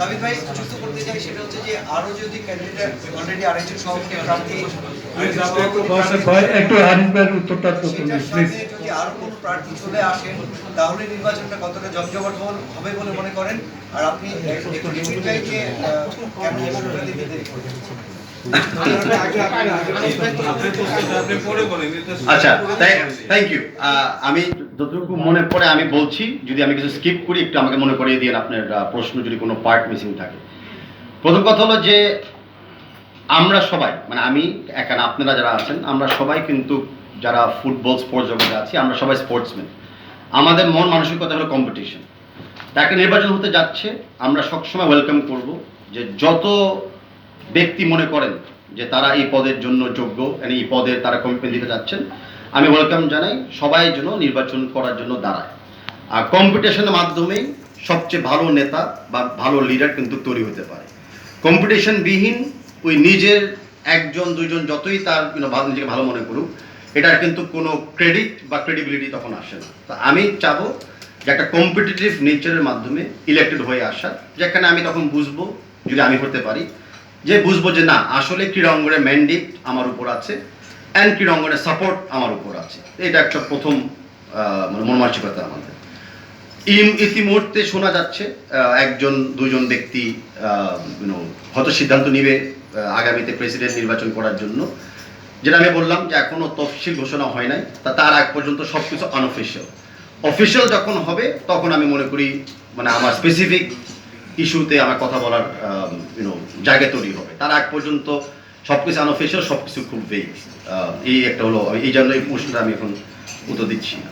তাবিদ ভাই যুক্ত করতে চাই সেটা হচ্ছে যে আরও যদি ক্যান্ডিডেট অলরেডি আরেকজন সভাপতি প্রার্থী আরেকজন সভাপতি প্রার্থী- ভাই একটু উত্তরটা তো সেটার প্লিজ সাথে যদি আরও কোনো প্রার্থী চলে আসেন তাহলে নির্বাচনটা কতটা জমজমাট হবে বলে মনে করেন? আর আপনি? আচ্ছা থ্যাংক ইউ আমি যতটুকু মনে পড়ে আমি বলছি, যদি আমি কিছু স্কিপ করি, একটু আমাকে মনে করিয়ে দিন আপনার প্রশ্ন যদি কোনো পার্ট মিসিং থাকে। প্রথম কথা হলো যে, আমরা সবাই মানে আমি এখানে আপনারা যারা আছেন, আমরা সবাই কিন্তু যারা ফুটবল স্পোর্টস জগতে আছি, আমরা সবাই স্পোর্টসম্যান আমাদের মন মানসিকতা হলো কম্পিটিশন একটা নির্বাচন হতে যাচ্ছে, আমরা সবসময় ওয়েলকাম করব যে যত ব্যক্তি মনে করেন যে তারা এই পদের জন্য যোগ্য and এই পদের তারা কমিটমেন্ট দিতে যাচ্ছেন আমি ওয়েলকাম জানাই সবাই যেন নির্বাচন করার জন্য দাঁড়ায়। আর কম্পিটিশনের মাধ্যমেই সবচেয়ে ভালো নেতা বা ভালো লিডার কিন্তু তৈরি হতে পারে। কম্পিটিশন বিহীন ওই নিজের একজন, দুইজন যতই তার ভালো, নিজেকে ভালো মনে করুক, এটার কিন্তু কোনো ক্রেডিট বা ক্রেডিবিলিটি তখন আসে না। তা আমি চাবো যে একটা কম্পিটিটিভ নেচারের মাধ্যমে ইলেক্টেড হয়ে আসা যেখানে আমি তখন বুঝব, যদি আমি হতে পারি, যে বুঝব যে না, আসলে ক্রীড়া অঙ্গনের ম্যান্ডেট আমার উপর আছে অ্যান্ড ক্রীড়া অঙ্গনের সাপোর্ট আমার উপর আছে। এটা একটা প্রথম মানে মন মানসিকতা আমাদের। ইম- ইতিমধ্যে শোনা যাচ্ছে একজন দুজন ব্যক্তি হয়তো সিদ্ধান্ত নিবে আগামীতে প্রেসিডেন্ট নির্বাচন করার জন্য। যেটা আমি বললাম যে এখনও তফসিল ঘোষণা হয় নাই, তা তার আগ পর্যন্ত সব কিছু আনঅফিসিয়াল অফিসিয়াল যখন হবে, তখন আমি মনে করি মানে আমার স্পেসিফিক ইস্যুতে আমার কথা বলার জায়গা তৈরি হবে। তার আগ পর্যন্ত সব কিছু আনঅফিসিয়াল সব কিছু খুব এই একটা হলো, এই জন্য এই প্রশ্নটা আমি এখন উত্তর দিচ্ছি না।